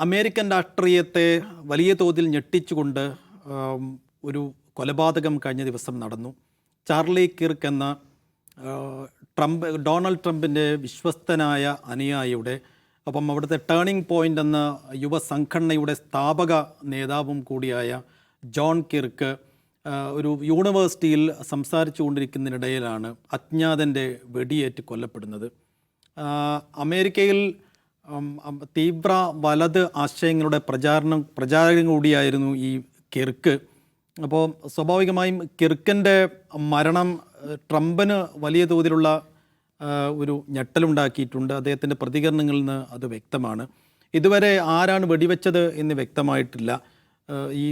American രാഷ്ട്രീയത്തെ വലിയ തോതിൽ ഞെട്ടിച്ചുകൊണ്ട് ഒരു കൊലപാതകം കഴിഞ്ഞ ദിവസം നടന്നു. ചാർലി കിർക്ക് എന്ന ട്രംപ് ഡൊണാൾഡ് ട്രംപിന്റെ വിശ്വസ്തനായ അനുയായിയുടെ അപ്പം അവിടുത്തെ ടേണിംഗ് പോയിന്റ് എന്ന യുവ സംഘടനയുടെ സ്ഥാപക നേതാവും കൂടിയായ ജോൺ കിർക്ക് ഒരു യൂണിവേഴ്സിറ്റിയിൽ സംസാരിച്ചു കൊണ്ടിരിക്കുന്നതിനിടയിലാണ് അജ്ഞാതന്റെ വെടിയേറ്റ് കൊല്ലപ്പെടുന്നത്. അമേരിക്കയിൽ തീവ്ര വലത് ആശയങ്ങളുടെ പ്രചാരണം പ്രചാരകം കൂടിയായിരുന്നു ഈ കിർക്ക്. അപ്പോൾ സ്വാഭാവികമായും കിർക്കിന്റെ മരണം ട്രംപിന് വലിയ തോതിലുള്ള ഒരു ഞെട്ടലുണ്ടാക്കിയിട്ടുണ്ട്. അദ്ദേഹത്തിന്റെ പ്രതികരണങ്ങളിൽ നിന്ന് അത് വ്യക്തമാണ്. ഇതുവരെ ആരാണ് വെടിവെച്ചത് എന്ന് വ്യക്തമായിട്ടില്ല. ഈ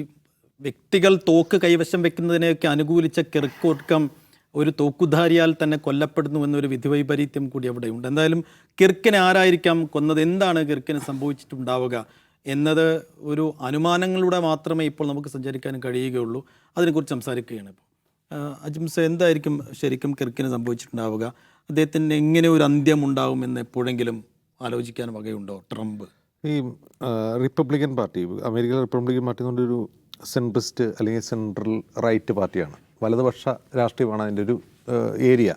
വ്യക്തികൾ തോക്ക് കൈവശം വെക്കുന്നതിനെയൊക്കെ അനുകൂലിച്ച കിർക്കൊടുക്കം ഒരു തോക്കുധാരിയാൽ തന്നെ കൊല്ലപ്പെടുന്നു എന്നൊരു വിധിവൈപരീത്യം കൂടി അവിടെയുണ്ട്. എന്തായാലും കിർക്കിനെ ആരായിരിക്കാം കൊന്നത്? എന്താണ് കിർക്കിന് സംഭവിച്ചിട്ടുണ്ടാവുക എന്നത് ഒരു അനുമാനങ്ങളിലൂടെ മാത്രമേ ഇപ്പോൾ നമുക്ക് സഞ്ചരിക്കാൻ കഴിയുകയുള്ളൂ. അതിനെക്കുറിച്ച് സംസാരിക്കുകയാണ് ഇപ്പോൾ. അജിംസ എന്തായിരിക്കും ശരിക്കും കിർക്കിന് സംഭവിച്ചിട്ടുണ്ടാവുക? അദ്ദേഹത്തിന് എങ്ങനെ ഒരു അന്ത്യം ഉണ്ടാവുമെന്ന് എപ്പോഴെങ്കിലും ആലോചിക്കാൻ വകയുണ്ടോ ട്രംപ്? ഈ Republican party American Republican party എന്ന് പറഞ്ഞൊരു സെൻട്രിസ്റ്റ് അല്ലെങ്കിൽ സെൻട്രൽ റൈറ്റ് പാർട്ടിയാണ്. വലതുപക്ഷ രാഷ്ട്രീയമാണ് അതിന്റെ ഒരു ഏരിയ.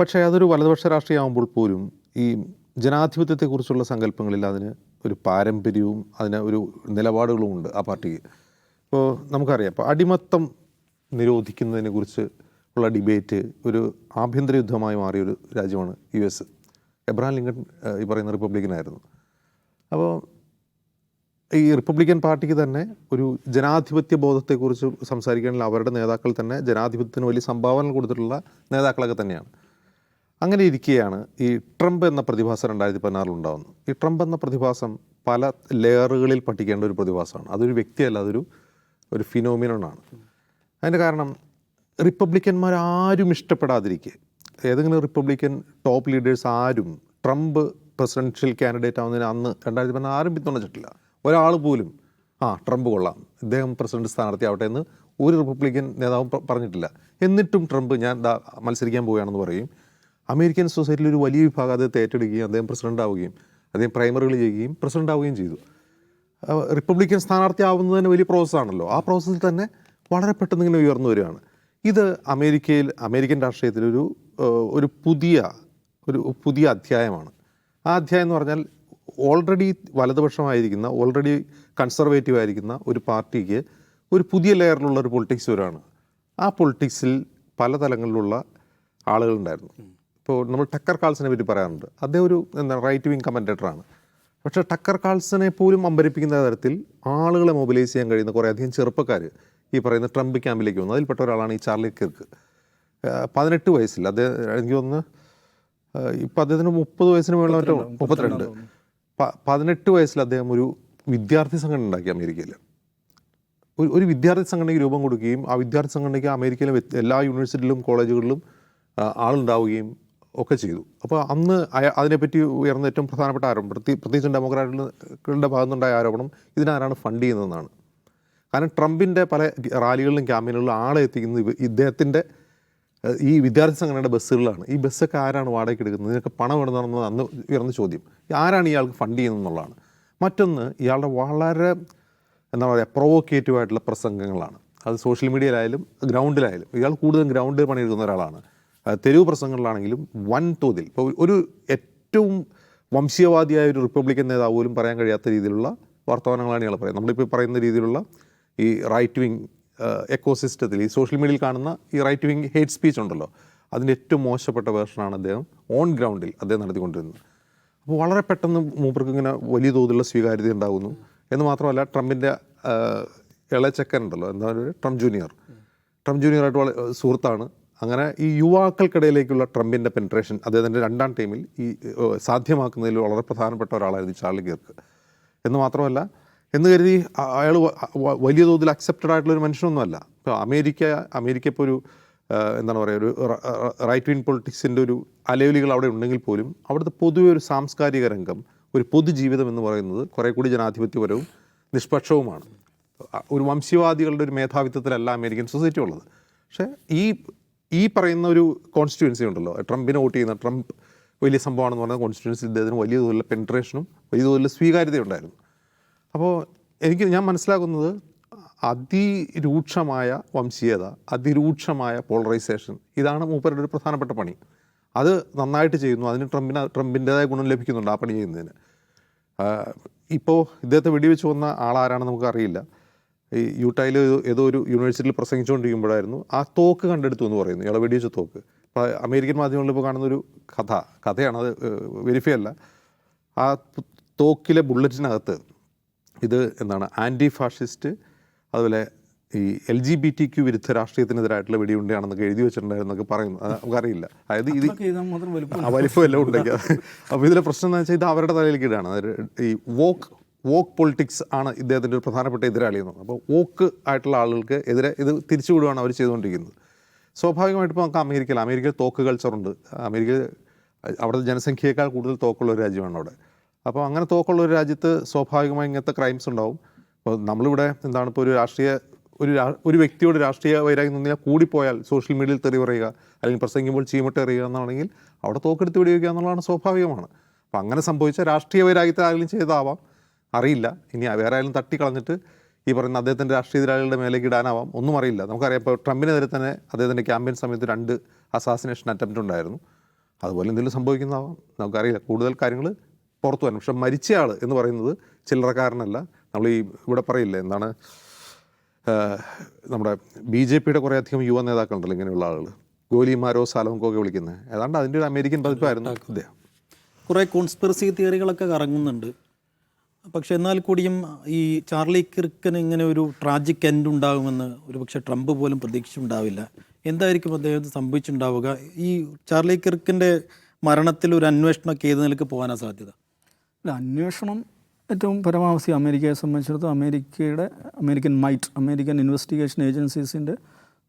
പക്ഷേ അതൊരു വലതുപക്ഷ രാഷ്ട്രീയമാകുമ്പോൾ പോലും ഈ ജനാധിപത്യത്തെക്കുറിച്ചുള്ള സങ്കല്പങ്ങളിൽ അതിന് ഒരു പാരമ്പര്യവും അതിന് ഒരു നിലപാടുകളും ഉണ്ട് ആ പാർട്ടിക്ക്. ഇപ്പോൾ നമുക്കറിയാം ഇപ്പോൾ അടിമത്തം നിരോധിക്കുന്നതിനെ കുറിച്ച് ഉള്ള ഡിബേറ്റ് ഒരു ആഭ്യന്തര യുദ്ധമായി മാറിയ ഒരു രാജ്യമാണ് യു എസ്. എബ്രഹാം ലിങ്കൺ ഈ പറയുന്ന റിപ്പബ്ലിക്കനായിരുന്നു. അപ്പോൾ ഈ റിപ്പബ്ലിക്കൻ പാർട്ടിക്ക് തന്നെ ഒരു ജനാധിപത്യ ബോധത്തെക്കുറിച്ച് സംസാരിക്കുകയാണെങ്കിൽ അവരുടെ നേതാക്കൾ തന്നെ ജനാധിപത്യത്തിന് വലിയ സംഭാവന കൊടുത്തിട്ടുള്ള നേതാക്കളൊക്കെ തന്നെയാണ്. അങ്ങനെ ഇരിക്കുകയാണ് ഈ ട്രംപ് എന്ന പ്രതിഭാസം രണ്ടായിരത്തി പതിനാറിൽ ഉണ്ടാകുന്നത് ഈ ട്രംപ് എന്ന പ്രതിഭാസം പല ലെയറുകളിൽ പഠിക്കേണ്ട ഒരു പ്രതിഭാസമാണ്. അതൊരു വ്യക്തിയല്ല അതൊരു ഒരു ഫിനോമിനോണാണ് അതിന്റെ കാരണം റിപ്പബ്ലിക്കന്മാർ ആരും ഇഷ്ടപ്പെടാതിരിക്കുക ഏതെങ്കിലും റിപ്പബ്ലിക്കൻ ടോപ്പ് ലീഡേഴ്സ് ആരും ട്രംപ് പ്രസിഡൻഷ്യൽ കാൻഡിഡേറ്റ് ആവുന്നതിന് അന്ന് രണ്ടായിരത്തി പതിനാറ് ആരും പിന്തുണച്ചിട്ടില്ല. ഒരാൾ പോലും ആ ട്രംപ് കൊള്ളാം. ഇദ്ദേഹം പ്രസിഡന്റ് സ്ഥാനാർത്ഥിയാവട്ടെ എന്ന് ഒരു റിപ്പബ്ലിക്കൻ നേതാവും പറഞ്ഞിട്ടില്ല. എന്നിട്ടും ട്രംപ് ഞാൻ മത്സരിക്കാൻ പോവുകയാണെന്ന് പറയും. അമേരിക്കൻ സൊസൈറ്റിയിൽ ഒരു വലിയ വിഭാഗം അദ്ദേഹത്തെ ഏറ്റെടുക്കുകയും അദ്ദേഹം പ്രസിഡന്റ് ആവുകയും അദ്ദേഹം പ്രൈമറികൾ ചെയ്യുകയും പ്രസിഡന്റ് ആവുകയും ചെയ്തു. റിപ്പബ്ലിക്കൻ സ്ഥാനാർത്ഥി തന്നെ വലിയ പ്രോസസ്സാണല്ലോ ആ പ്രോസസ്സിൽ തന്നെ വളരെ പെട്ടെന്ന് ഇങ്ങനെ ഉയർന്നു വരികയാണ്. ഇത് അമേരിക്കയിൽ അമേരിക്കൻ രാഷ്ട്രീയത്തിലൊരു ഒരു പുതിയ ഒരു പുതിയ അധ്യായമാണ്. ആ അധ്യായം എന്ന് പറഞ്ഞാൽ ഓൾറെഡി വലതുപക്ഷമായിരിക്കുന്ന ഓൾറെഡി കൺസർവേറ്റീവ് ആയിരിക്കുന്ന ഒരു പാർട്ടിക്ക് ഒരു പുതിയ ലെയറിലുള്ള ഒരു പൊളിറ്റിക്സ് വരാണ്. ആ പൊളിറ്റിക്സിൽ പല തലങ്ങളിലുള്ള ആളുകളുണ്ടായിരുന്നു. ഇപ്പോൾ നമ്മൾ ടക്കർ കാൾസിനെ പറ്റി പറയാറുണ്ട്. അദ്ദേഹം ഒരു എന്താ റൈറ്റ് വിങ് കമന്റേറ്ററാണ് പക്ഷേ ടക്കർ കാൾസനെ പോലും അമ്പരിപ്പിക്കുന്ന തരത്തിൽ ആളുകളെ മൊബിലൈസ് ചെയ്യാൻ കഴിയുന്ന കുറേ അധികം ചെറുപ്പക്കാർ ഈ പറയുന്ന ട്രംപ് ക്യാമ്പിലേക്ക് വന്നു. അതിൽപ്പെട്ട ഒരാളാണ് ഈ ചാർലി കിർക്ക്. പതിനെട്ട് വയസ്സിൽ അദ്ദേഹം എനിക്ക് തോന്നുന്നു ഇപ്പം അദ്ദേഹത്തിന് മുപ്പത് വയസ്സിന് മുകളിൽ മറ്റോ? മുപ്പത്തിരണ്ട്. പതിനെട്ട് വയസ്സിൽ അദ്ദേഹം ഒരു വിദ്യാർത്ഥി സംഘടന ഉണ്ടാക്കി അമേരിക്കയിൽ. ഒരു ഒരു വിദ്യാർത്ഥി സംഘടനയ്ക്ക് രൂപം കൊടുക്കുകയും ആ വിദ്യാർത്ഥി സംഘടനയ്ക്ക് അമേരിക്കയിലെ എല്ലാ യൂണിവേഴ്സിറ്റിയിലും കോളേജുകളിലും ആളുണ്ടാവുകയും ഒക്കെ ചെയ്തു. അപ്പോൾ അന്ന് അതിനെപ്പറ്റി ഉയർന്ന ഏറ്റവും പ്രധാനപ്പെട്ട ആരോപണം പ്രത്യേക പ്രത്യേകിച്ചും ഡെമോക്രാറ്റുകളുടെ ഭാഗത്തു നിന്നുണ്ടായ ആരോപണം ഇതിനാരാണ് ഫണ്ട് ചെയ്യുന്നതെന്നാണ്. കാരണം ട്രംപിന്റെ പല റാലികളിലും ക്യാമ്പയിനുകളിലും ആളെ എത്തിക്കുന്നത് ഇദ്ദേഹത്തിന്റെ ഈ വിദ്യാർത്ഥി സംഘടനയുടെ ബസ്സുകളാണ് ഈ ബസ്സൊക്കെ ആരാണ് വാടകയ്ക്ക് എടുക്കുന്നത്? ഇതിനൊക്കെ പണം ഇടുന്നതാണെന്ന് അന്ന് ഉയർന്ന ചോദ്യം. ആരാണ് ഇയാൾക്ക് ഫണ്ട് ചെയ്യുന്നത് എന്നുള്ളതാണ്. മറ്റൊന്ന് ഇയാളുടെ വളരെ എന്താ പറയുക പ്രൊവോക്കേറ്റീവ് ആയിട്ടുള്ള പ്രസംഗങ്ങളാണ്. അത് സോഷ്യൽ മീഡിയയിലായാലും ഗ്രൗണ്ടിലായാലും ഇയാൾ കൂടുതലും ഗ്രൗണ്ടിൽ പണിയെടുക്കുന്ന ഒരാളാണ്. തെരുവ് പ്രസംഗങ്ങളിലാണെങ്കിലും വൻ തോതിൽ ഇപ്പോൾ ഒരു ഏറ്റവും വംശീയവാദിയായ ഒരു റിപ്പബ്ലിക്കൻ നേതാവ് പോലും പറയാൻ കഴിയാത്ത രീതിയിലുള്ള വർത്തമാനങ്ങളാണ് ഇയാൾ പറയുന്നത്. നമ്മളിപ്പോൾ പറയുന്ന രീതിയിലുള്ള ഈ റൈറ്റ് വിങ് എക്കോസിസ്റ്റത്തിൽ ഈ സോഷ്യൽ മീഡിയയിൽ കാണുന്ന ഈ റൈറ്റ് വിങ് ഹേറ്റ് സ്പീച്ച് ഉണ്ടല്ലോ അതിന്റെ ഏറ്റവും മോശപ്പെട്ട വേർഷനാണ് അദ്ദേഹം ഓൺ ഗ്രൗണ്ടിൽ അദ്ദേഹം നടത്തിക്കൊണ്ടിരുന്നത്. അപ്പോൾ വളരെ പെട്ടെന്ന് മൂപ്പർക്ക് ഇങ്ങനെ വലിയ തോതിലുള്ള സ്വീകാര്യത ഉണ്ടാകുന്നു. എന്ന് മാത്രമല്ല ട്രംപിന്റെ ഇളച്ചക്കൻ ഉണ്ടല്ലോ എന്താ പറയുക ട്രംപ് ജൂനിയർ. ട്രംപ് ജൂനിയറായിട്ട് വളരെ സുഹൃത്താണ്. അങ്ങനെ ഈ യുവാക്കൾക്കിടയിലേക്കുള്ള ട്രംപിന്റെ പെൻട്രേഷൻ അദ്ദേഹത്തിന്റെ രണ്ടാം ടൈമിൽ ഈ സാധ്യമാക്കുന്നതിൽ വളരെ പ്രധാനപ്പെട്ട ഒരാളായിരുന്നു ചാർലി കിർക്ക് എന്ന് മാത്രമല്ല എന്ന് കരുതി അയാൾ വലിയ തോതിൽ അക്സെപ്റ്റഡ് ആയിട്ടുള്ള ഒരു മനുഷ്യനൊന്നുമല്ല. ഇപ്പോൾ അമേരിക്ക അമേരിക്ക ഇപ്പോൾ ഒരു എന്താണ് പറയുക ഒരു റൈറ്റ് വിൻ പൊളിറ്റിക്സിന്റെ ഒരു അലവലികൾ അവിടെ ഉണ്ടെങ്കിൽ പോലും അവിടുത്തെ പൊതുവെ ഒരു സാംസ്കാരിക രംഗം ഒരു പൊതുജീവിതം എന്ന് പറയുന്നത് കുറേ കൂടി ജനാധിപത്യപരവും നിഷ്പക്ഷവുമാണ്. ഒരു വംശീയവാദികളുടെ ഒരു മേധാവിത്വത്തിലല്ല അമേരിക്കൻ സൊസൈറ്റി ഉള്ളത്. പക്ഷേ ഈ ഈ പറയുന്ന ഒരു കോൺസ്റ്റിറ്റ്യുവൻസി ഉണ്ടല്ലോ ട്രംപിനെ വോട്ട് ചെയ്യുന്ന ട്രംപ് വലിയ സംഭവമാണെന്ന് പറഞ്ഞ കോൺസ്റ്റിറ്റ്യുവൻസി ഇദ്ദേഹത്തിന് വലിയ തോതിലുള്ള പെൻട്രേഷനും വലിയ തോതിലുള്ള സ്വീകാര്യതയുണ്ടായിരുന്നു. അപ്പോൾ എനിക്ക് ഞാൻ മനസ്സിലാക്കുന്നത് അതിരൂക്ഷമായ വംശീയത അതിരൂക്ഷമായ പോളറൈസേഷൻ ഇതാണ് മൂപ്പരുടെ ഒരു പ്രധാനപ്പെട്ട പണി. അത് നന്നായിട്ട് ചെയ്യുന്നു. അതിന് ട്രംപിന് ട്രംപിന്റെതായ ഗുണം ലഭിക്കുന്നുണ്ട് ആ പണി ചെയ്യുന്നതിന്. ഇപ്പോൾ ഇദ്ദേഹത്തെ വെടിവെച്ച് വന്ന ആളാരാണെന്ന് നമുക്കറിയില്ല ഈ യൂട്ടായിൽ ഏതോ ഒരു യൂണിവേഴ്സിറ്റിയിൽ പ്രസംഗിച്ചുകൊണ്ടിരിക്കുമ്പോഴായിരുന്നു. ആ തോക്ക് കണ്ടെടുത്തു എന്ന് പറയുന്നു ഇയാളെ വെടിവെച്ച തോക്ക്. അമേരിക്കൻ മാധ്യമങ്ങളിൽ ഇപ്പോൾ കാണുന്ന ഒരു കഥ കഥയാണ് അത് വെരിഫൈ അല്ല. ആ തോക്കിലെ ബുള്ളറ്റിനകത്ത് ഇത് എന്താണ് ആന്റി ഫാഷിസ്റ്റ് അതുപോലെ ഈ L G B T Q വിരുദ്ധ രാഷ്ട്രീയത്തിനെതിരായിട്ടുള്ള വെടിയുണ്ടയാണെന്നൊക്കെ എഴുതി വെച്ചിട്ടുണ്ടായിരുന്നൊക്കെ പറയുന്നു. അത് നമുക്കറിയില്ല. അതായത് ഇത് വലുപ്പം എല്ലാം ഉണ്ടെങ്കിൽ. അപ്പോൾ ഇതിലെ പ്രശ്നം എന്ന് വെച്ചാൽ ഇത് അവരുടെ തലയിലേക്ക് ഇടാണ് അതായത് ഈ വോക്ക് വോക്ക് പൊളിറ്റിക്സ് ആണ് ഇദ്ദേഹത്തിന്റെ ഒരു പ്രധാനപ്പെട്ട എതിരാളി എന്ന്. അപ്പോൾ വോക്ക് ആയിട്ടുള്ള ആളുകൾക്ക് എതിരെ ഇത് തിരിച്ചു വിടുകയാണ് അവർ ചെയ്തുകൊണ്ടിരിക്കുന്നത്. സ്വാഭാവികമായിട്ട് ഇപ്പോൾ നമുക്ക് അമേരിക്കയിൽ അമേരിക്കയിൽ തോക്ക് കൾച്ചറുണ്ട് അമേരിക്കയിൽ അവിടുത്തെ ജനസംഖ്യയേക്കാൾ കൂടുതൽ തോക്കുള്ള ഒരു രാജ്യമാണ് അവിടെ. അപ്പോൾ അങ്ങനെ തോക്കുള്ള ഒരു രാജ്യത്ത് സ്വാഭാവികമായി ഇങ്ങനത്തെ ക്രൈംസ് ഉണ്ടാവും. അപ്പോൾ നമ്മളിവിടെ എന്താണ് ഇപ്പോൾ ഒരു രാഷ്ട്രീയ ഒരു ഒരു വ്യക്തിയോട് രാഷ്ട്രീയ വൈരാഗ്യം തോന്നിയാൽ കൂടിപ്പോയാൽ സോഷ്യൽ മീഡിയയിൽ തെറി പറയുക അല്ലെങ്കിൽ പ്രസംഗിക്കുമ്പോൾ ചീമട്ട് എറിയുക എന്നാണെങ്കിൽ അവിടെ തോക്കെടുത്ത് വെടിവെക്കുക എന്നുള്ളതാണ് സ്വാഭാവികമാണ്. അപ്പോൾ അങ്ങനെ സംഭവിച്ച രാഷ്ട്രീയ വൈരാഗ്യത്തെ ആരെങ്കിലും ചെയ്താവാം അറിയില്ല. ഇനി വേറെ ആരെങ്കിലും തട്ടിക്കളഞ്ഞിട്ട് ഈ പറയുന്ന അദ്ദേഹത്തിന്റെ രാഷ്ട്രീയ എതിരാളികളുടെ മേലേക്ക് ഇടാനാവാം. ഒന്നും അറിയില്ല. നമുക്കറിയാം ഇപ്പോൾ ട്രംപിനെതിരെ തന്നെ അദ്ദേഹത്തിന്റെ ക്യാമ്പയിൻ സമയത്ത് രണ്ട് അസാസിനേഷൻ അറ്റംപ്റ്റ് ഉണ്ടായിരുന്നു. അതുപോലെ എന്തെങ്കിലും സംഭവിക്കുന്നതാവാം. നമുക്കറിയില്ല. കൂടുതൽ കാര്യങ്ങൾ പുറത്തു വരണം. പക്ഷെ മരിച്ചയാൾ എന്ന് പറയുന്നത് ചില്ലറക്കാരനല്ല. നമ്മൾ ഈ ഇവിടെ പറയില്ലേ എന്താണ് നമ്മുടെ ബി ജെ പിയുടെ കുറേ അധികം യുവ നേതാക്കളുണ്ടല്ലോ ഇങ്ങനെയുള്ള ആളുകൾ ഗോലിമാരോ സാലോങ്കോ ഒക്കെ വിളിക്കുന്നത് ഏതാണ്ട് അതിന്റെ ഒരു അമേരിക്കൻ പതിപ്പായിരുന്നു. അദ്ദേഹം കുറേ കോൺസ്പിറസി തിയറികളൊക്കെ കറങ്ങുന്നുണ്ട്. പക്ഷെ എന്നാൽ കൂടിയും ഈ ചാർലി കിർക്കന് ഇങ്ങനെ ഒരു ട്രാജിക് എൻഡ് ഉണ്ടാകുമെന്ന് ഒരു പക്ഷേ ട്രംപ് പോലും പ്രതീക്ഷിച്ചിട്ടുണ്ടാവില്ല. എന്തായിരിക്കും അദ്ദേഹത്തിന് സംഭവിച്ചിട്ടുണ്ടാവുക? ഈ ചാർലി കിർക്കിന്റെ മരണത്തിൽ ഒരു അന്വേഷണമൊക്കെ ഏത് നിലയ്ക്ക് പോകാനാണ് സാധ്യത? അന്വേഷണം ഏറ്റവും പരമാവധി അമേരിക്കയെ സംബന്ധിച്ചിടത്തോളം അമേരിക്കയുടെ അമേരിക്കൻ മൈറ്റ് അമേരിക്കൻ ഇൻവെസ്റ്റിഗേഷൻ ഏജൻസീസിന്റെ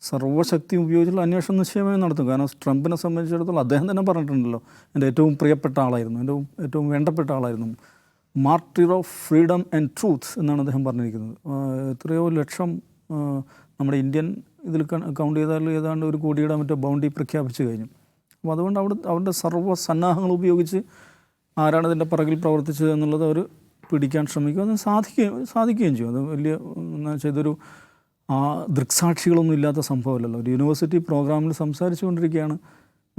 സർവശക്തി ഉപയോഗിച്ചുള്ള അന്വേഷണം നിശ്ചയമേ നടത്തും. കാരണം ട്രംപിനെ സംബന്ധിച്ചിടത്തോളം അദ്ദേഹം തന്നെ പറഞ്ഞിട്ടുണ്ടല്ലോ എന്റെ ഏറ്റവും പ്രിയപ്പെട്ട ആളായിരുന്നു എന്റെ ഏറ്റവും വേണ്ടപ്പെട്ട ആളായിരുന്നു. Martyr of freedom and truth എന്നാണ് അദ്ദേഹം പറഞ്ഞിരിക്കുന്നത്. എത്രയോ ലക്ഷം നമ്മുടെ ഇന്ത്യൻ ഇതിൽ കൗണ്ട് ചെയ്താൽ ഏതാണ്ട് ഒരു കോടിയുടെ മറ്റോ ബൗണ്ടി പ്രഖ്യാപിച്ചു കഴിഞ്ഞു. അപ്പോൾ അതുകൊണ്ട് അവിടെ അവരുടെ സർവ സന്നാഹങ്ങൾ ഉപയോഗിച്ച് ആരാണ് ഇതിന്റെ പിറകിൽ പ്രവർത്തിച്ചത് എന്നുള്ളത് അവർ പിടിക്കാൻ ശ്രമിക്കും. അത് സാധിക്കുകയും സാധിക്കുകയും ചെയ്യും. അത് വലിയ എന്ന് വെച്ചാൽ ഇതൊരു ആ ദൃക്സാക്ഷികളൊന്നും ഇല്ലാത്ത സംഭവമല്ലല്ലോ. ഒരു യൂണിവേഴ്സിറ്റി പ്രോഗ്രാമിൽ സംസാരിച്ചു കൊണ്ടിരിക്കുകയാണ്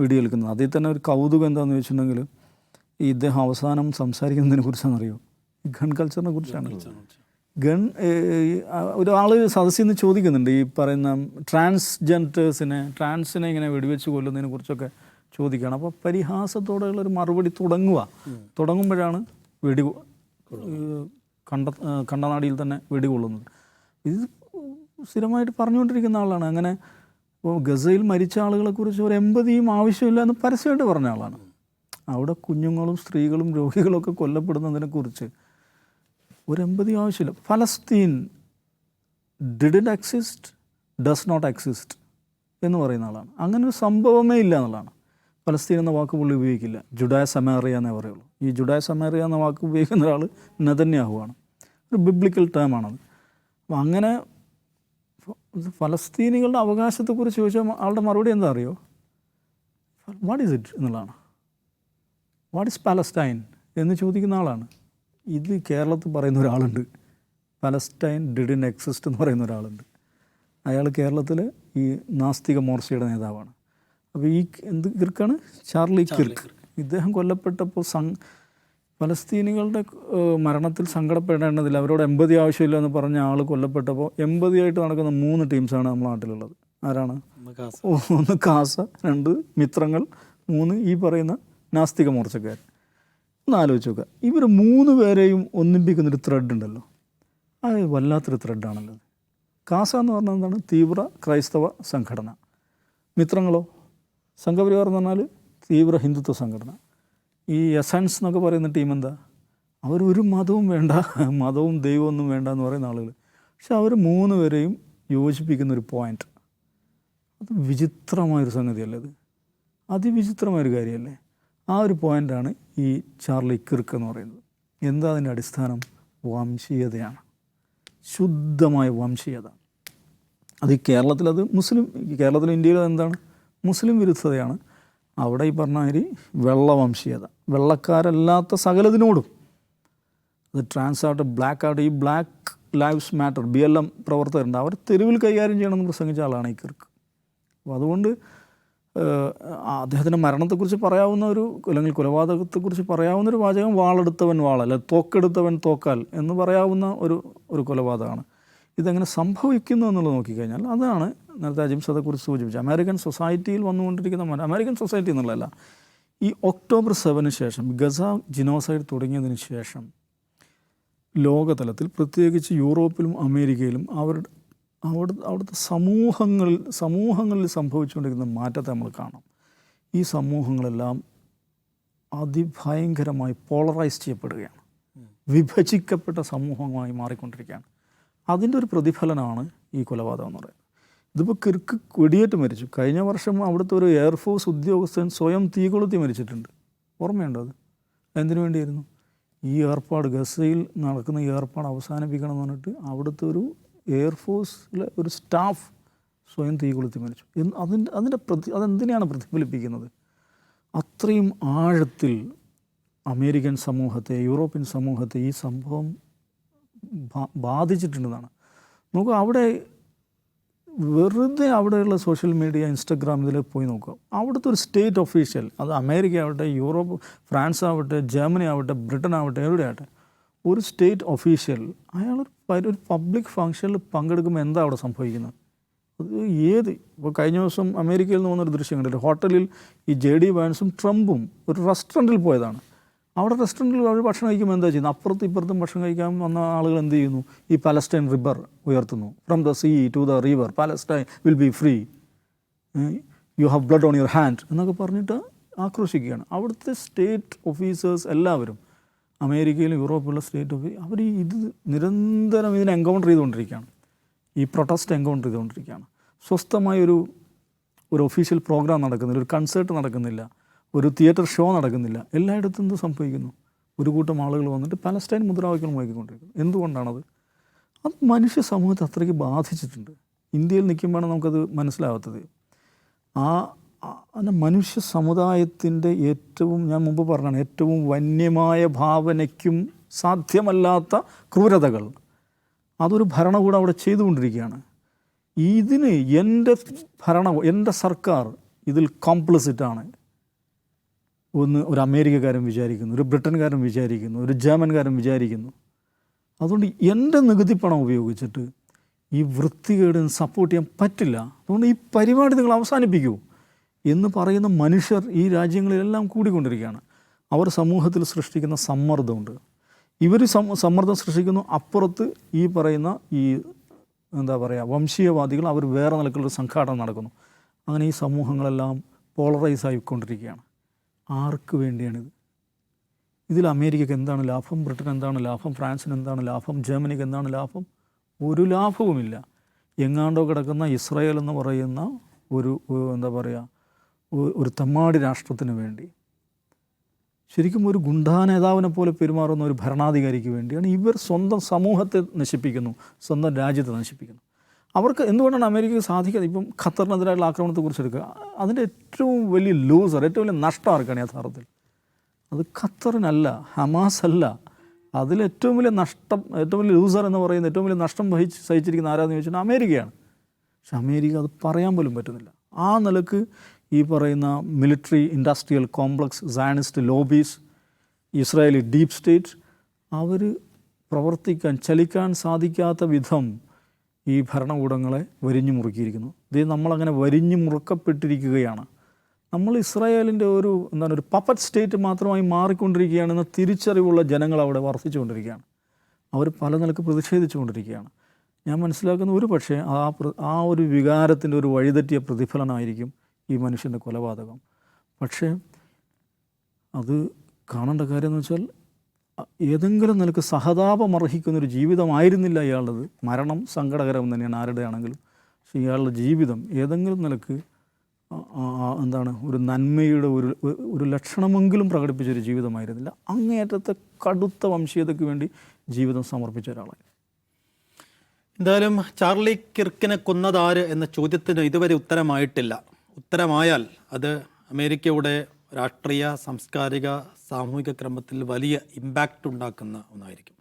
വീഡിയോ എടുക്കുന്നത്. അതിൽ തന്നെ ഒരു കൗതുകം എന്താണെന്ന് വെച്ചിട്ടുണ്ടെങ്കിൽ ഈ ഇദ്ദേഹം അവസാനം സംസാരിക്കുന്നതിനെ കുറിച്ചാണെന്നറിയോ ഈ ഗൺ കൾച്ചറിനെ കുറിച്ചാണ്. ഗൺ ഒരാൾ സദസ്സിൽ നിന്ന് ചോദിക്കുന്നുണ്ട് ഈ പറയുന്ന ട്രാൻസ്ജെൻഡേഴ്സിനെ ട്രാൻസിനെ ഇങ്ങനെ വെടിവെച്ച് കൊല്ലുന്നതിനെ കുറിച്ചൊക്കെ. ചോദിക്കുകയാണ്. അപ്പോൾ പരിഹാസത്തോടെയുള്ള ഒരു മറുപടി തുടങ്ങുക. തുടങ്ങുമ്പോഴാണ് വെടി കണ്ട കണ്ടനാടിയിൽ തന്നെ വെടികൊള്ളുന്നത്. ഇത് സ്ഥിരമായിട്ട് പറഞ്ഞുകൊണ്ടിരിക്കുന്ന ആളാണ്. അങ്ങനെ ഇപ്പോൾ ഗസയിൽ മരിച്ച ആളുകളെക്കുറിച്ച് ഒരു എമ്പതിയും ആവശ്യമില്ല എന്ന് പരസ്യമായിട്ട് പറഞ്ഞ ആളാണ്. അവിടെ കുഞ്ഞുങ്ങളും സ്ത്രീകളും രോഗികളൊക്കെ കൊല്ലപ്പെടുന്നതിനെക്കുറിച്ച് ഒരു എമ്പതിയും ആവശ്യമില്ല. ഫലസ്തീൻ didn't exist does not exist എന്ന് പറയുന്ന ആളാണ്. അങ്ങനെ ഒരു സംഭവമേ ഇല്ല എന്നുള്ളതാണ്. ഫലസ്തീൻ എന്ന വാക്ക് പുള്ളി ഉപയോഗിക്കില്ല. ജുഡായ സമേറിയ എന്നേ പറയുള്ളൂ. ഈ ജുഡായ സമേറിയ എന്ന വാക്ക് ഉപയോഗിക്കുന്ന ഒരാൾ നെതന്യാഹുവാണ് ഒരു ബിബ്ലിക്കൽ ടേമാണത് അപ്പം അങ്ങനെ ഫലസ്തീനികളുടെ അവകാശത്തെക്കുറിച്ച് ചോദിച്ചാൽ ആളുടെ മറുപടി എന്താ അറിയോ? വാട്ട് ഈസ് ഇറ്റ് എന്നുള്ളതാണ്. വാട്ട് ഈസ് പാലസ്റ്റൈൻ എന്ന് ചോദിക്കുന്ന ആളാണ്. ഇത് കേരളത്തിൽ പറയുന്ന ഒരാളുണ്ട്. പലസ്റ്റൈൻ ഡിഡിൻ എക്സിസ്റ്റ് എന്ന് പറയുന്ന ഒരാളുണ്ട്. അയാൾ കേരളത്തിൽ ഈ നാസ്തിക മോർച്ചയുടെ നേതാവാണ്. അപ്പോൾ ഈ എന്ത് കിർക്കാണ് ചാർലി കിർക്ക് ഇദ്ദേഹം കൊല്ലപ്പെട്ടപ്പോൾ സം ഫലസ്തീനികളുടെ മരണത്തിൽ സങ്കടപ്പെടേണ്ടതില്ല. അവരോട് എൺപതി ആവശ്യമില്ല എന്ന് പറഞ്ഞ ആൾ കൊല്ലപ്പെട്ടപ്പോൾ എൺപതിയായിട്ട് നടക്കുന്ന മൂന്ന് ടീംസാണ് നമ്മുടെ നാട്ടിലുള്ളത്. ആരാണ്? ഒന്ന് കാസ. രണ്ട് മിത്രങ്ങൾ മൂന്ന് ഈ പറയുന്ന നാസ്തിക മോർച്ചക്കാർ ഒന്ന് ആലോചിച്ച് നോക്കുക. ഇവർ മൂന്ന് പേരെയും ഒന്നിപ്പിക്കുന്നൊരു ത്രെഡ് ഉണ്ടല്ലോ. അത് വല്ലാത്തൊരു ത്രെഡാണല്ലോ. കാസ എന്ന് പറഞ്ഞാൽ എന്താണ്? തീവ്ര ക്രൈസ്തവ സംഘടന. മിത്രങ്ങളോ? സംഘപരിവാർ എന്ന് പറഞ്ഞാൽ തീവ്ര ഹിന്ദുത്വ സംഘടന. ഈ എസൻസ് എന്നൊക്കെ പറയുന്ന ടീം എന്താ? അവരൊരു മതവും വേണ്ട മതവും ദൈവമൊന്നും വേണ്ട എന്ന് പറയുന്ന ആളുകൾ പക്ഷെ അവർ മൂന്ന് പേരെയും യോജിപ്പിക്കുന്ന ഒരു പോയിന്റ് അത് വിചിത്രമായൊരു സംഗതിയല്ലേ അത്? അതിവിചിത്രമായൊരു കാര്യമല്ലേ ആ ഒരു പോയിന്റാണ് ഈ ചാർലി കിർക്ക് എന്ന് പറയുന്നത്. എന്താ അതിന്റെ അടിസ്ഥാനം? വംശീയതയാണ്. ശുദ്ധമായ വംശീയത. അത് അത് മുസ്ലിം കേരളത്തിലും ഇന്ത്യയിലും എന്താണ് മുസ്ലിം വിരുദ്ധതയാണ്. അവിടെ ഈ പറഞ്ഞ മാതിരി വെള്ളവംശീയത. വെള്ളക്കാരല്ലാത്ത സകലതിനോടും അത് ട്രാൻസ് ആവട്ടെ ബ്ലാക്ക് ആവട്ടെ ഈ black lives matter B L M പ്രവർത്തകരുണ്ട്. അവർ തെരുവിൽ കൈകാര്യം ചെയ്യണമെന്ന് പ്രസംഗിച്ച ആളാണ് ഈ കിർക്ക്. അപ്പോൾ അതുകൊണ്ട് അദ്ദേഹത്തിന്റെ മരണത്തെക്കുറിച്ച് പറയാവുന്ന ഒരു അല്ലെങ്കിൽ കൊലപാതകത്തെക്കുറിച്ച് പറയാവുന്ന ഒരു വാചകം വാളെടുത്തവൻ അല്ലെ തോക്കെടുത്തവൻ തോക്കാൽ എന്ന് പറയാവുന്ന ഒരു ഒരു കൊലപാതകമാണ്. ഇതെങ്ങനെ സംഭവിക്കുന്നു എന്നുള്ളത് നോക്കിക്കഴിഞ്ഞാൽ അതാണ് നേരത്തെ അജിംസ് അതേക്കുറിച്ച് സൂചിപ്പിച്ചത്. അമേരിക്കൻ സൊസൈറ്റിയിൽ വന്നുകൊണ്ടിരിക്കുന്ന അമേരിക്കൻ സൊസൈറ്റി എന്നുള്ളതല്ല. ഈ ഒക്ടോബർ സെവന് ശേഷം ഗസ ജിനോസൈഡ് തുടങ്ങിയതിന് ശേഷം ലോകതലത്തിൽ പ്രത്യേകിച്ച് യൂറോപ്പിലും അമേരിക്കയിലും അവരുടെ അവിടെ അവിടുത്തെ സമൂഹങ്ങളിൽ സമൂഹങ്ങളിൽ സംഭവിച്ചുകൊണ്ടിരിക്കുന്ന മാറ്റത്തെ നമ്മൾ കാണാം. ഈ സമൂഹങ്ങളെല്ലാം അതിഭയങ്കരമായി പോളറൈസ് ചെയ്യപ്പെടുകയാണ്. വിഭജിക്കപ്പെട്ട സമൂഹമായി മാറിക്കൊണ്ടിരിക്കുകയാണ്. അതിന്റെ ഒരു പ്രതിഫലനമാണ് ഈ കൊലപാതകം എന്ന് പറയുന്നത്. ഇതിപ്പോൾ കിർക്ക് വെടിയേറ്റ് മരിച്ചു. കഴിഞ്ഞ വർഷം അവിടുത്തെ ഒരു എയർഫോഴ്സ് ഉദ്യോഗസ്ഥൻ സ്വയം തീ കൊളുത്തി മരിച്ചിട്ടുണ്ട്. ഓർമ്മയുണ്ടോ അത്? എന്തിനു വേണ്ടിയായിരുന്നു? ഈ ഏർപ്പാട് ഗസയിൽ നടക്കുന്ന ഏർപ്പാട് അവസാനിപ്പിക്കണം എന്ന് പറഞ്ഞിട്ട് അവിടുത്തെ ഒരു എയർഫോഴ്സിലെ ഒരു സ്റ്റാഫ് സ്വയം തീ കൊളുത്തി മരിച്ചു. എന്ന് അതിന്റെ അതിന്റെ പ്രതി അതെന്തിനെയാണ് പ്രതിഫലിപ്പിക്കുന്നത്? അത്രയും ആഴത്തിൽ അമേരിക്കൻ സമൂഹത്തെ യൂറോപ്യൻ സമൂഹത്തെ ഈ സംഭവം ബാധിച്ചിട്ടുണ്ടെന്നാണ്. നോക്കുക അവിടെ വെറുതെ അവിടെയുള്ള സോഷ്യൽ മീഡിയ ഇൻസ്റ്റഗ്രാം ഇതിൽ പോയി നോക്കുക. അവിടുത്തെ ഒരു സ്റ്റേറ്റ് ഒഫീഷ്യൽ അത് അമേരിക്ക ആവട്ടെ യൂറോപ്പ് ഫ്രാൻസ് ആവട്ടെ ജർമ്മനി ആവട്ടെ ബ്രിട്ടൻ ആവട്ടെ എവിടെ ആവട്ടെ ഒരു സ്റ്റേറ്റ് ഒഫീഷ്യൽ അയാൾ ഒരു പബ്ലിക് ഫങ്ഷനിൽ പങ്കെടുക്കുമ്പോൾ എന്താ അവിടെ സംഭവിക്കുന്നത്? അത് ഏത്? ഇപ്പോൾ കഴിഞ്ഞ ദിവസം അമേരിക്കയിൽ നിന്ന് വന്നൊരു ദൃശ്യം കണ്ടിട്ട് ഹോട്ടലിൽ ഈ ജെ ഡി വാൻസും ട്രംപും ഒരു റെസ്റ്റോറന്റിൽ പോയതാണ്. അവിടെ റെസ്റ്റോറന്റിൽ അവർ ഭക്ഷണം കഴിക്കുമ്പോൾ എന്താ ചെയ്യുന്നത്? അപ്പുറത്തും ഇപ്പുറത്തും ഭക്ഷണം കഴിക്കാൻ വന്ന ആളുകൾ എന്ത് ചെയ്യുന്നു? ഈ പലസ്റ്റൈൻ റിവർ ഉയർത്തുന്നു. From the sea to the river Palestine will be free you have blood on your hand എന്നൊക്കെ പറഞ്ഞിട്ട് ആക്രോശിക്കുകയാണ്. അവിടുത്തെ സ്റ്റേറ്റ് ഓഫീസേഴ്സ് എല്ലാവരും അമേരിക്കയിലും യൂറോപ്പിലുള്ള സ്റ്റേറ്റ് ഓഫീസ് അവർ ഇത് നിരന്തരം ഇതിനെ എൻകൗണ്ടർ ചെയ്തുകൊണ്ടിരിക്കുകയാണ്. ഈ പ്രൊട്ടസ്റ്റ് എൻകൗണ്ടർ ചെയ്തുകൊണ്ടിരിക്കുകയാണ്. സ്വസ്ഥമായൊരു ഒരു ഒഫീഷ്യൽ പ്രോഗ്രാം നടക്കുന്നില്ല ഒരു കൺസേർട്ട് നടക്കുന്നില്ല. ഒരു തിയേറ്റർ ഷോ നടക്കുന്നില്ല. എല്ലായിടത്തും എന്ത് സംഭവിക്കുന്നു? ഒരു കൂട്ടം ആളുകൾ വന്നിട്ട് പലസ്റ്റൈൻ മുദ്രാവാക്യങ്ങൾ മുഴക്കിക്കൊണ്ടിരിക്കുന്നു എന്തുകൊണ്ടാണത്? അത് മനുഷ്യ സമൂഹത്തെ അത്രയ്ക്ക് ബാധിച്ചിട്ടുണ്ട്. ഇന്ത്യയിൽ നിൽക്കുമ്പോഴാണ് നമുക്കത് മനസ്സിലാവാത്തത്. ആ മനുഷ്യ സമുദായത്തിന്റെ ഏറ്റവും ഞാൻ മുമ്പ് പറഞ്ഞാണ് ഏറ്റവും വന്യമായ ഭാവനയ്ക്കും സാധ്യമല്ലാത്ത ക്രൂരതകൾ. അതൊരു ഭരണകൂടം അവിടെ ചെയ്തുകൊണ്ടിരിക്കുകയാണ്. ഇതിന് എന്റെ ഭരണ എന്റെ സർക്കാർ ഇതിൽ കോംപ്ലിസിറ്റാണ് ഒന്ന് ഒരു അമേരിക്കക്കാരൻ വിചാരിക്കുന്നു ഒരു ബ്രിട്ടൻകാരൻ വിചാരിക്കുന്നു ഒരു ജർമ്മൻകാരൻ വിചാരിക്കുന്നു. അതുകൊണ്ട് എന്റെ നികുതി പണം ഉപയോഗിച്ചിട്ട് ഈ വൃത്തികേടിന് സപ്പോർട്ട് ചെയ്യാൻ പറ്റില്ല. അതുകൊണ്ട് ഈ പരിപാടി നിങ്ങൾ അവസാനിപ്പിക്കൂ എന്ന് പറയുന്ന മനുഷ്യർ ഈ രാജ്യങ്ങളിലെല്ലാം കൂടിക്കൊണ്ടിരിക്കുകയാണ്. അവർ സമൂഹത്തിൽ സൃഷ്ടിക്കുന്ന സമ്മർദ്ദമുണ്ട്. ഇവർ സമ്മർദ്ദം സൃഷ്ടിക്കുന്നു അപ്പുറത്ത് ഈ പറയുന്ന ഈ എന്താ പറയുക വംശീയവാദികൾ അവർ വേറെ നിലക്കുള്ളൊരു സംഘാടനം നടക്കുന്നു. അങ്ങനെ ഈ സമൂഹങ്ങളെല്ലാം പോളറൈസ് ആയിക്കൊണ്ടിരിക്കുകയാണ്. ആർക്ക് വേണ്ടിയാണിത്? ഇതിൽ അമേരിക്കക്ക് എന്താണ് ലാഭം? ബ്രിട്ടൻ എന്താണ് ലാഭം? ഫ്രാൻസിന് എന്താണ് ലാഭം? ജർമ്മനിക്ക് എന്താണ് ലാഭം? ഒരു ലാഭവുമില്ല. എങ്ങാണ്ടോ കിടക്കുന്ന ഇസ്രായേൽ എന്ന് പറയുന്ന ഒരു എന്താ പറയുക ഒരു തമ്മാടി രാഷ്ട്രത്തിന് വേണ്ടി ശരിക്കും ഒരു ഗുണ്ടാ നേതാവിനെ പോലെ പെരുമാറുന്ന ഒരു ഭരണാധികാരിക്ക് വേണ്ടിയാണ് ഇവർ സ്വന്തം സമൂഹത്തെ നശിപ്പിക്കുന്നു സ്വന്തം രാജ്യത്തെ നശിപ്പിക്കുന്നു. അവർക്ക് എന്തുകൊണ്ടാണ് അമേരിക്കയ്ക്ക് സാധിക്കാതെ ഇപ്പം ഖത്തറിനെതിരായുള്ള ആക്രമണത്തെക്കുറിച്ച് എടുക്കുക അതിന്റെ ഏറ്റവും വലിയ ലൂസർ ഏറ്റവും വലിയ നഷ്ടം ആർക്കാണ് യഥാർത്ഥത്തിൽ? അത് ഖത്തറിനല്ല ഹമാസ് അല്ല. അതിലേറ്റവും വലിയ നഷ്ടം ഏറ്റവും വലിയ ലൂസർ എന്ന് പറയുന്ന ഏറ്റവും വലിയ നഷ്ടം വഹിച്ച് സഹിച്ചിരിക്കുന്ന ആരാന്ന് ചോദിച്ചാൽ അമേരിക്കയാണ്. പക്ഷെ അമേരിക്ക അത് പറയാൻ പോലും പറ്റുന്നില്ല. ആ നിലയ്ക്ക് ഈ പറയുന്ന military industrial complex Zionist lobbies Israeli deep state അവർ പ്രവർത്തിക്കാൻ ചലിക്കാൻ സാധിക്കാത്ത വിധം ഈ ഭരണകൂടങ്ങളെ വരിഞ്ഞു മുറുക്കിയിരിക്കുന്നു. ഇത് നമ്മളങ്ങനെ വരിഞ്ഞു മുറുക്കപ്പെട്ടിരിക്കുകയാണ്. നമ്മൾ ഇസ്രായേലിന്റെ ഒരു എന്താണ് ഒരു പപ്പറ്റ് സ്റ്റേറ്റ് മാത്രമായി മാറിക്കൊണ്ടിരിക്കുകയാണെന്ന തിരിച്ചറിവുള്ള ജനങ്ങൾ അവിടെ വർദ്ധിച്ചുകൊണ്ടിരിക്കുകയാണ്. അവർ പല നിലയ്ക്ക് പ്രതിഷേധിച്ചുകൊണ്ടിരിക്കുകയാണ്. ഞാൻ മനസ്സിലാക്കുന്ന ഒരു പക്ഷേ ആ ആ ഒരു വികാരത്തിന്റെ ഒരു വഴിതെറ്റിയ പ്രതിഫലനമായിരിക്കും ഈ മനുഷ്യന്റെ കൊലപാതകം. പക്ഷേ അത് കാണേണ്ട കാര്യം എന്ന് വെച്ചാൽ ഏതെങ്കിലും നിലയ്ക്ക് സഹതാപം അർഹിക്കുന്നൊരു ജീവിതമായിരുന്നില്ല ഇയാളുടേത്. മരണം സങ്കടകരം തന്നെയാണ് ആരുടെ ആണെങ്കിലും പക്ഷെ ഇയാളുടെ ജീവിതം ഏതെങ്കിലും നിലയ്ക്ക് എന്താണ് ഒരു നന്മയുടെ ഒരു- ഒരു ലക്ഷണമെങ്കിലും പ്രകടിപ്പിച്ചൊരു ജീവിതമായിരുന്നില്ല. അങ്ങേയറ്റത്തെ കടുത്ത വംശീയതയ്ക്ക് വേണ്ടി ജീവിതം സമർപ്പിച്ച ഒരാളായി. എന്തായാലും ചാർലി കിർക്കിനെ കൊന്നതാര് എന്ന ചോദ്യത്തിന് ഇതുവരെ ഉത്തരമായിട്ടില്ല. ഉത്തരമായാൽ അത് അമേരിക്കയുടെ രാഷ്ട്രീയ സാംസ്കാരിക സാമൂഹിക ക്രമത്തിൽ വലിയ ഇമ്പാക്റ്റ് ഉണ്ടാക്കുന്ന ഒന്നായിരിക്കും.